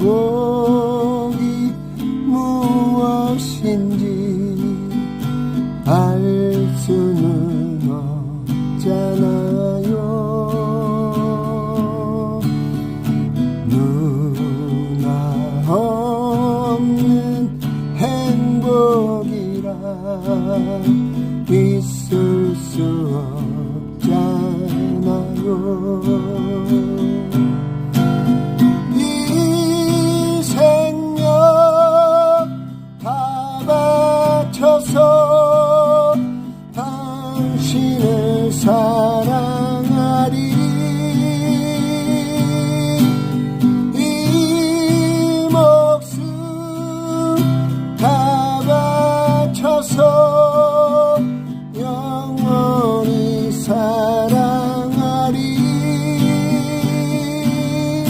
행복이 무엇인지 알 수는 없잖아요. 누나 없는 행복이라 있을 수 없잖아요. 당신을 사랑.